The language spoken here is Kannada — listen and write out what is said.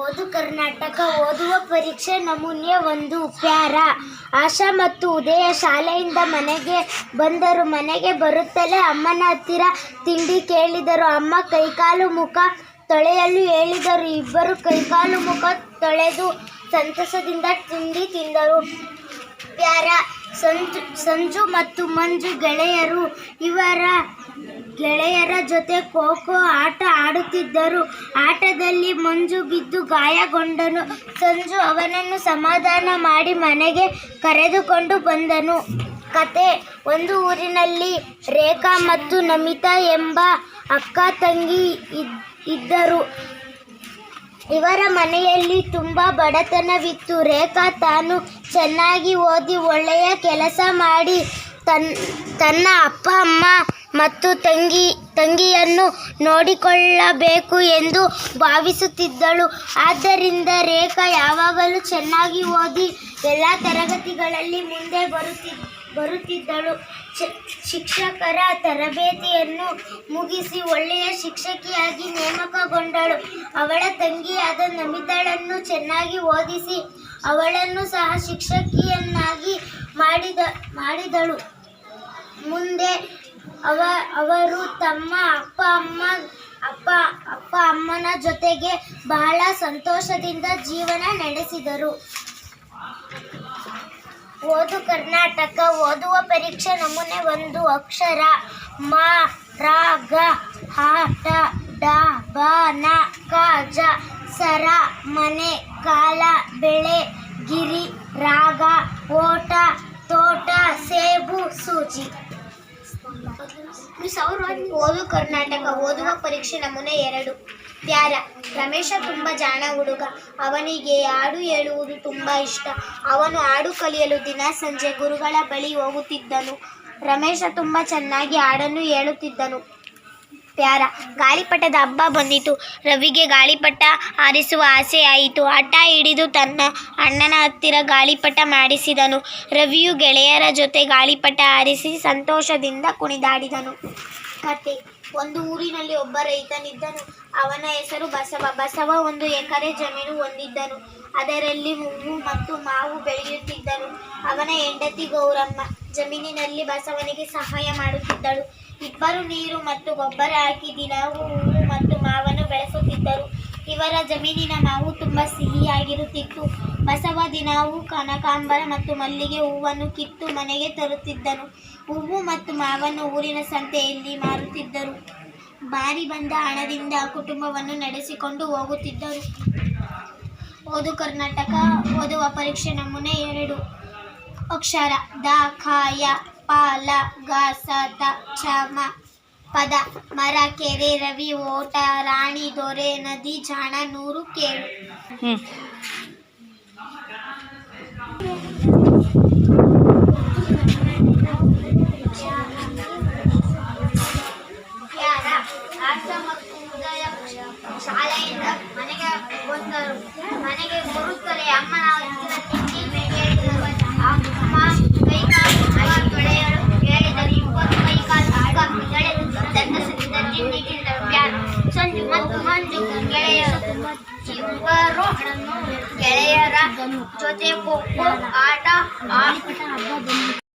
ಓದು ಕರ್ನಾಟಕ, ಓದುವ ಪರೀಕ್ಷೆ ನಮೂನೆ ಒಂದು ಪ್ಯಾರ ಆಶಾ ಮತ್ತು ಉದಯ ಶಾಲೆಯಿಂದ ಮನೆಗೆ ಬಂದರು. ಮನೆಗೆ ಬರುತ್ತಲೇ ಅಮ್ಮನ ಹತ್ತಿರ ತಿಂಡಿ ಕೇಳಿದರು. ಅಮ್ಮ ಕೈಕಾಲು ಮುಖ ತೊಳೆಯಲು ಹೇಳಿದರು. ಇಬ್ಬರು ಕೈಕಾಲು ಮುಖ ತೊಳೆದು ಸಂತಸದಿಂದ ತಿಂಡಿ ತಿಂದರು. ಪ್ಯಾರ, ಸಂಜು ಸಂಜು ಮತ್ತು ಮಂಜು ಗೆಳೆಯರು ಇವರ ಗೆಳೆಯರ ಜೊತೆ ಖೋಖೋ ಆಟ ಆಡುತ್ತಿದ್ದರು. ಆಟದಲ್ಲಿ ಮಂಜು ಬಿದ್ದು ಗಾಯಗೊಂಡನು. ಸಂಜು ಅವನನ್ನು ಸಮಾಧಾನ ಮಾಡಿ ಮನೆಗೆ ಕರೆದುಕೊಂಡು ಬಂದನು. ಕತೆ, ಒಂದು ಊರಿನಲ್ಲಿ ರೇಖಾ ಮತ್ತು ನಮಿತಾ ಎಂಬ ಅಕ್ಕ ತಂಗಿ ಇದ್- ಇದ್ದರು. ಇವರ ಮನೆಯಲ್ಲಿ ತುಂಬ ಬಡತನವಿತ್ತು. ರೇಖಾ ತಾನು ಚೆನ್ನಾಗಿ ಓದಿ ಒಳ್ಳೆಯ ಕೆಲಸ ಮಾಡಿ ತನ್ನ ಅಪ್ಪ, ಅಮ್ಮ ಮತ್ತು ತಂಗಿ, ತಂಗಿಯನ್ನು ನೋಡಿಕೊಳ್ಳಬೇಕು ಎಂದು ಭಾವಿಸುತ್ತಿದ್ದಳು. ಆದ್ದರಿಂದ ರೇಖಾ ಯಾವಾಗಲೂ ಚೆನ್ನಾಗಿ ಓದಿ ಎಲ್ಲ ತರಗತಿಗಳಲ್ಲಿ ಮುಂದೆ ಬರುತ್ತಿ, ಬರುತ್ತಿದ್ದಳು. ಶಿಕ್ಷಕರ ತರಬೇತಿಯನ್ನು ಮುಗಿಸಿ ಒಳ್ಳೆಯ ಶಿಕ್ಷಕಿಯಾಗಿ ನೇಮಕಗೊಂಡಳು. ಅವಳ ತಂಗಿಯಾದ ನಮಿತಾಳನ್ನು ಚೆನ್ನಾಗಿ ಓದಿಸಿ ಅವಳನ್ನು ಸಹ ಶಿಕ್ಷಕಿಯನ್ನಾಗಿ ಮಾಡಿದ, ಮಾಡಿದಳು. ಮುಂದೆ ಅವ, ಅವರು ತಮ್ಮ ಅಪ್ಪ ಅಮ್ಮ, ಅಪ್ಪ ಅಪ್ಪ ಅಮ್ಮನ ಜೊತೆಗೆ ಬಹಳ ಸಂತೋಷದಿಂದ ಜೀವನ ನಡೆಸಿದರು. ಓದು ಕರ್ನಾಟಕ, ಓದುವ ಪರೀಕ್ಷೆ ನಮೂನೆ ಒಂದು ಅಕ್ಷರ. ಮ, ರ, ಗ, ಹ, ಟ, ಡ, ಬ, ನ, ಕ, ಜ, ಸರ, ಮನೆ, ಕಾಲ, ಬೆಳೆ, ಗಿರಿ, ರಾಗ, ಓಟ, ತೋಟ, ಸೇಬು, ಸೂಜಿ. ಓದು ಕರ್ನಾಟಕ, ಓದುವ ಪರೀಕ್ಷೆ ನಮೂನೆ ಎರಡು. ಪ್ಯಾರ, ರಮೇಶ ತುಂಬ ಜಾಣ ಹುಡುಗ. ಅವನಿಗೆ ಹಾಡು ಹೇಳುವುದು ತುಂಬ ಇಷ್ಟ. ಅವನು ಹಾಡು ಕಲಿಯಲು ದಿನ ಸಂಜೆ ಗುರುಗಳ ಬಳಿ ಹೋಗುತ್ತಿದ್ದನು. ರಮೇಶ ತುಂಬ ಚೆನ್ನಾಗಿ ಹಾಡನ್ನು ಹೇಳುತ್ತಿದ್ದನು. ಪ್ಯಾರ. ಗಾಳಿಪಟದ ಹಬ್ಬ ಬಂದಿತು. ರವಿಗೆ ಗಾಳಿಪಟ ಹಾರಿಸುವ ಆಸೆ ಆಯಿತು. ಹಠ ಹಿಡಿದು ತನ್ನ ಅಣ್ಣನ ಹತ್ತಿರ ಗಾಳಿಪಟ ಮಾಡಿಸಿದನು. ರವಿಯು ಗೆಳೆಯರ ಜೊತೆ ಗಾಳಿಪಟ ಹಾರಿಸಿ ಸಂತೋಷದಿಂದ ಕುಣಿದಾಡಿದನು. ಕತೆ. ಒಂದು ಊರಿನಲ್ಲಿ ಒಬ್ಬ ರೈತನಿದ್ದನು. ಅವನ ಹೆಸರು ಬಸವ. ಬಸವ ಒಂದು ಎಕರೆ ಜಮೀನು ಹೊಂದಿದ್ದನು. ಅದರಲ್ಲಿ ಹೂವು ಮತ್ತು ಮಾವು ಬೆಳೆಯುತ್ತಿದ್ದನು. ಅವನ ಹೆಂಡತಿ ಗೌರಮ್ಮ ಜಮೀನಿನಲ್ಲಿ ಬಸವನಿಗೆ ಸಹಾಯ ಮಾಡುತ್ತಿದ್ದಳು. ಇಬ್ಬರು ನೀರು ಮತ್ತು ಗೊಬ್ಬರ ಹಾಕಿ ದಿನವೂ ಹೂವು ಮತ್ತು ಮಾವನ್ನು ಬೆಳೆಸುತ್ತಿದ್ದರು. ಇವರ ಜಮೀನಿನ ಮಾವು ತುಂಬ ಸಿಹಿಯಾಗಿರುತ್ತಿತ್ತು. ಬಸವ ದಿನವೂ ಕನಕಾಂಬರ ಮತ್ತು ಮಲ್ಲಿಗೆ ಹೂವನ್ನು ಕಿತ್ತು ಮನೆಗೆ ತರುತ್ತಿದ್ದನು. ಹೂವು ಮತ್ತು ಮಾವನ್ನು ಊರಿನ ಸಂತೆಯಲ್ಲಿ ಮಾರುತ್ತಿದ್ದರು. ಬಾರಿ ಬಂದ ಹಣದಿಂದ ಕುಟುಂಬವನ್ನು ನಡೆಸಿಕೊಂಡು ಹೋಗುತ್ತಿದ್ದರು. ಓದು ಕರ್ನಾಟಕ, ಓದುವ ಪರೀಕ್ಷೆ ನಮೂನೆ ಎರಡು. ಅಕ್ಷರ, ದ, ಖ ಪ ಲ ಗ ಸ ತ ಛ ಮ ಪದ ಮರ ಕೆರೆ ರವಿ ಓಟ ರಾಣಿ ದೊರೆ ನದಿ ಜಾಣ ನೂರು ಕೇಳು. ಗೆಳೆಯರು ಜೊತೆ ಖೋ ಖೋ ಆಟ ಆಟ